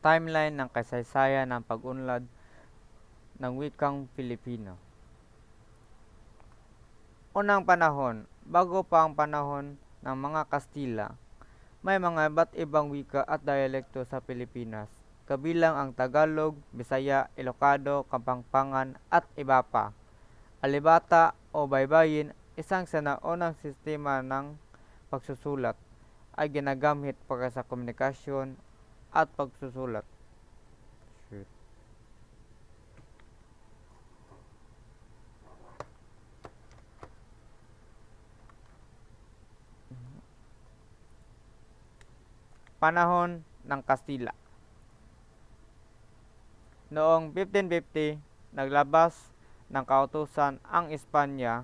Timeline ng kasaysayan ng pag-unlad ng wikang Filipino. Unang panahon, bago pa ang panahon ng mga Kastila, may mga iba't ibang wika at dialekto sa Pilipinas, kabilang ang Tagalog, Bisaya, Ilocano, Kapampangan at iba pa. Alibata o baybayin, isang sanaunang sistema ng pagsusulat, ay ginagamit para sa komunikasyon at pagsusulat. Shoot. Panahon ng Kastila Noong 1550, naglabas ng kautusan ang Espanya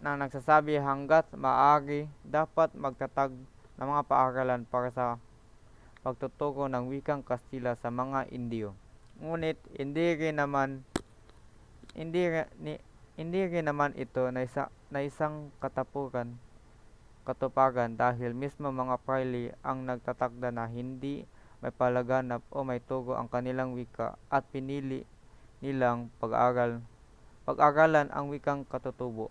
na nagsasabi hanggat maaari dapat magtatag ng mga paaralan para sa pagtuturo ng wikang Kastila sa mga Indio. Ngunit hindi rin naman hindi, ni, hindi rin naman ito na, isa, na isang katapuran katuparan dahil mismo mga praile ang nagtatakda na hindi may palaganap o may tugo ang kanilang wika at pinili nilang pag-aral pag-aralan ang wikang katutubo.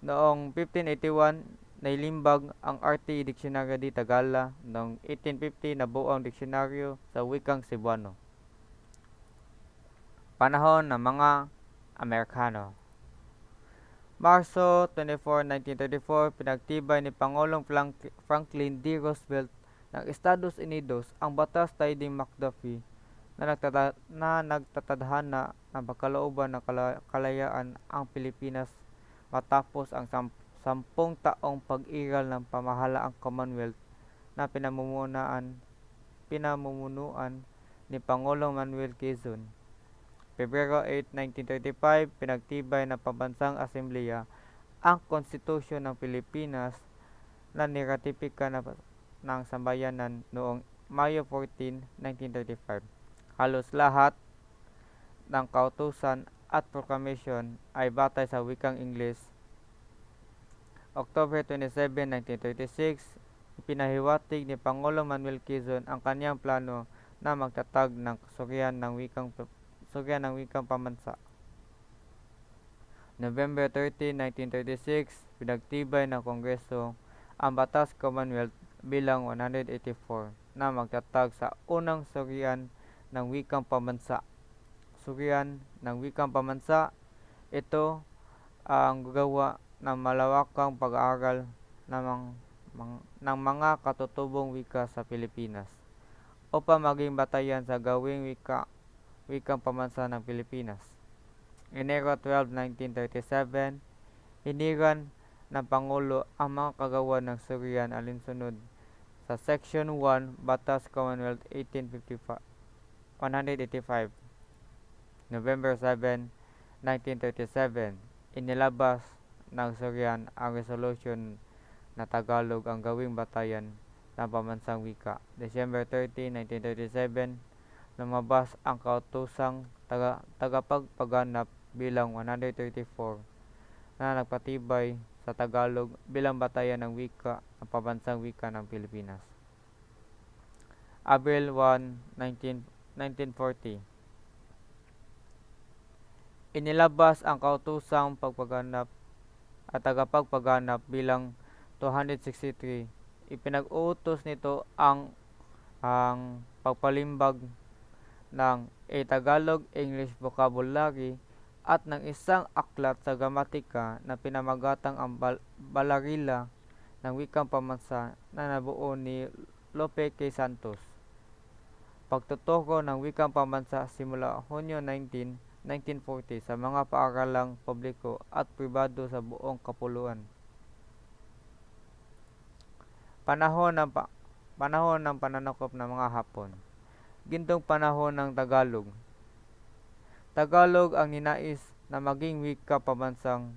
Noong 1581, nailimbag ang RT Dictionary di Tagala. Noong 1850, nabuo ang diksyonaryo sa wikang Cebuano. Panahon ng mga Amerikano Marso 24, 1934, pinagtibay ni Pangulong Frank- Franklin D. Roosevelt ng Estados Unidos ang Batas Tiding McDuffie na, nagtata- na nagtatadhana ng pagkalooban ng kala- kalayaan ang Pilipinas matapos ang sam- sampung taong pag-iral ng pamahalaang Commonwealth na pinamumunuan pinamumunuan ni Pangulong Manuel Quezon. Pebrero 8, 1935, pinagtibay ng Pambansang Asembleya ang Konstitusyon ng Pilipinas na niratipika na ng sambayanan noong Mayo 14, 1935. Halos lahat ng kautusan at proclamation ay batay sa wikang Ingles. October 27, 1936, ipinahiwatig ni Pangulong Manuel Quezon ang kanyang plano na magtatag ng kasurian ng wikang kasurian ng wikang pamansa. November 13, 1936, pinagtibay ng Kongreso ang Batas Commonwealth bilang 184 na magtatag sa unang surian ng wikang pamansa. Surian ng wikang pamansa, ito ang gagawa ng malawakang pag-aaral ng, mang- ng mga katutubong wika sa Pilipinas upang maging batayan sa gawing wika, wikang pamansa ng Pilipinas. Enero 12, 1937, hiniran ng Pangulo ang mga kagawa ng Surian alinsunod sa Section 1 Batas Commonwealth 1855 185 November 7, 1937 inilabas ng Surian ang resolution na Tagalog ang gawing batayan ng pamansang wika. December 30, 1937 lumabas ang kautusang taga, tagapagpaganap bilang 134 na nagpatibay sa Tagalog bilang batayan ng wika ng pambansang wika ng Pilipinas. Abril 1, 19, 1940 Inilabas ang kautusang pagpaganap at tagapagpaganap bilang 263. Ipinag-utos nito ang ang pagpalimbag ng A Tagalog English vocabulary at ng isang aklat sa gramatika na pinamagatang ang bal- balarila ng wikang pamansa na nabuo ni Lope K. Santos. Pagtuturo ng wikang pamansa simula Hunyo 19, 1940 sa mga paaralang publiko at pribado sa buong kapuluan. Panahon ng pa- panahon ng pananakop ng mga Hapon. Gintong panahon ng Tagalog. Tagalog ang ninais na maging wika pamansang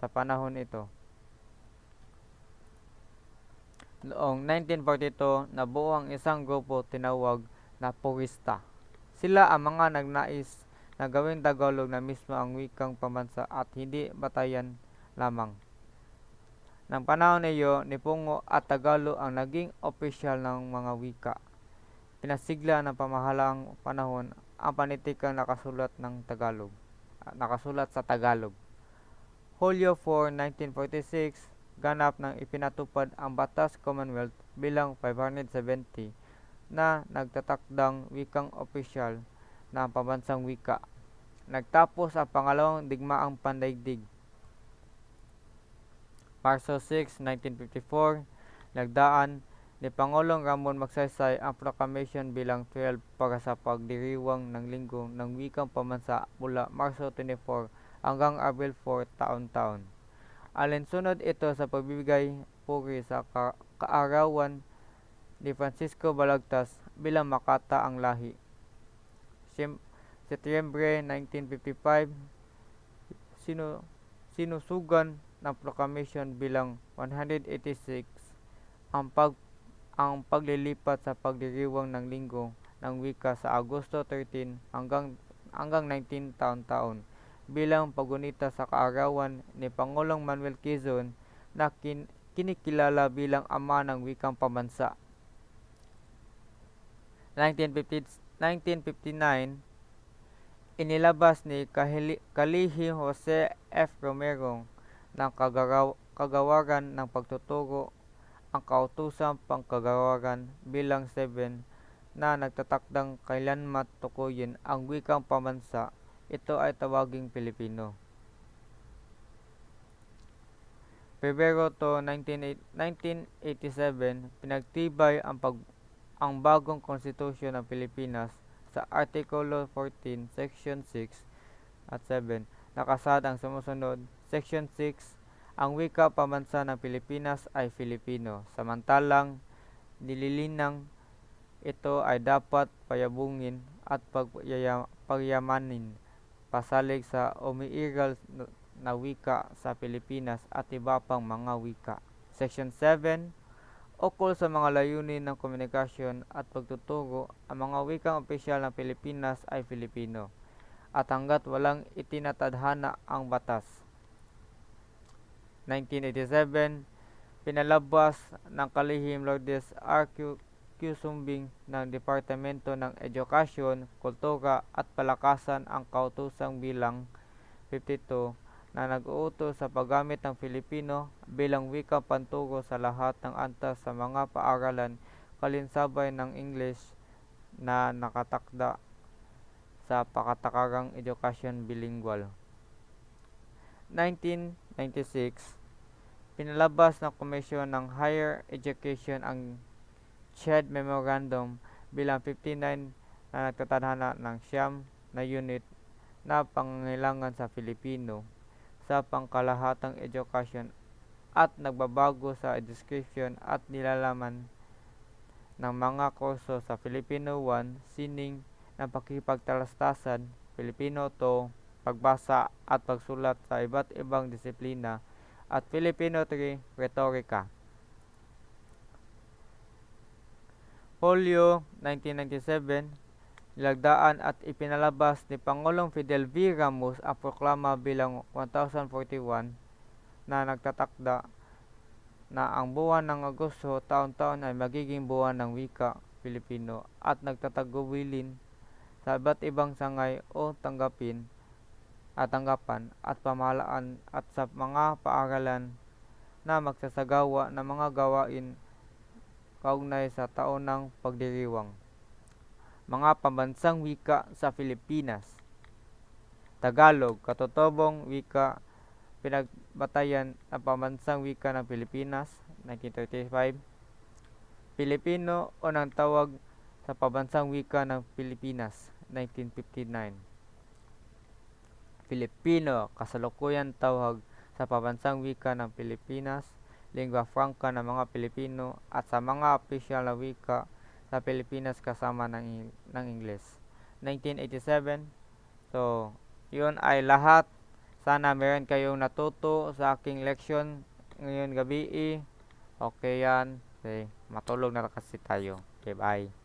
sa panahon ito. Noong 1942, nabuo ang isang grupo tinawag na Purista. Sila ang mga nagnais na gawing Tagalog na mismo ang wikang pamansa at hindi batayan lamang. Ng panahon niyo, Nipungo at Tagalog ang naging opisyal ng mga wika. Pinasigla ng pamahalang panahon ang panitikang nakasulat ng Tagalog. ah, Nakasulat sa Tagalog. Hulyo 4, 1946, ganap nang ipinatupad ang Batas Commonwealth bilang 570 na nagtatakdang wikang opisyal na ang pambansang wika. Nagtapos ang pangalawang digmaang pandaigdig. Marso 6, 1954, nagdaan ni Pangulong Ramon Magsaysay ang proclamation bilang 12 para sa pagdiriwang ng linggo ng wikang pambansa mula Marso 24 hanggang Abril 4 taon-taon. Alinsunod ito sa pagbibigay puri sa ka- kaarawan ni Francisco Balagtas bilang Makata ang lahi. Siyem- Setyembre 1955, sinu sinusugan ng proclamation bilang 186 ang pag ang paglilipat sa pagdiriwang ng linggo ng wika sa Agosto 13 hanggang hanggang 19 taon-taon bilang pagunita sa kaarawan ni Pangulong Manuel Quezon na kin, kinikilala bilang ama ng wikang pambansa. 1950, 1959, inilabas ni Kalihi Jose F. Romero ng kagawaran ng pagtuturo ang kautosang pangkagawaran bilang 7 na nagtatakdang kailanman tukuyin ang wikang pambansa. Ito ay tawaging Pilipino. Pebrero to 19, 1987, pinagtibay ang pag ang bagong konstitusyon ng Pilipinas sa Artikulo 14, Section 6 at 7. Nakasad ang sumusunod. Section 6, ang wika pambansa ng Pilipinas ay Filipino. Samantalang, nililinang ito ay dapat payabungin at pagyamanin pasalig sa umiiral na wika sa Pilipinas at iba pang mga wika. Section 7, ukol sa mga layunin ng komunikasyon at pagtuturo, ang mga wikang opisyal ng Pilipinas ay Filipino, at hanggat walang itinatadhana ang batas. 1987, pinalabas ng kalihim Lourdes R. Q. Q. Sumbing ng Departamento ng Edukasyon, Kultura at Palakasan ang kautosang bilang 52 na nag-uutos sa paggamit ng Filipino bilang wikang panturo sa lahat ng antas sa mga paaralan kalinsabay ng English na nakatakda sa Pakatakarang Edukasyon Bilingual. 1996, pinalabas ng Komisyon ng Higher Education ang CHED Memorandum bilang 59 na nagtatadhana ng siyam na unit na pangangailangan sa Filipino sa pangkalahatang edukasyon at nagbabago sa description at nilalaman ng mga kurso sa Filipino 1, sining ng pakikipagtalastasan, Filipino 2, pagbasa at pagsulat sa iba't ibang disiplina, at Filipino 3, retorika. Hulyo 1997, nilagdaan at ipinalabas ni Pangulong Fidel V. Ramos ang proklama bilang 1041 na nagtatakda na ang buwan ng Agosto taon-taon ay magiging buwan ng wika Pilipino at nagtatagubilin sa iba't ibang sangay o tanggapin at tanggapan at pamahalaan at sa mga paaralan na magsasagawa ng mga gawain kaugnay sa taonang pagdiriwang. Mga pambansang wika sa Pilipinas. Tagalog, katutubong wika, pinagbatayan ng pambansang wika ng Pilipinas, 1935. Pilipino o ng tawag sa pambansang wika ng Pilipinas, 1959. Filipino, kasalukuyan tawag sa pambansang wika ng Pilipinas, lingua franca ng mga Pilipino at sa mga opisyal na wika sa Pilipinas kasama ng, ng Ingles. 1987, so yun ay lahat. Sana meron kayong natuto sa aking leksyon ngayon gabi. Okay yan. Okay, matulog na kasi tayo. Okay, bye.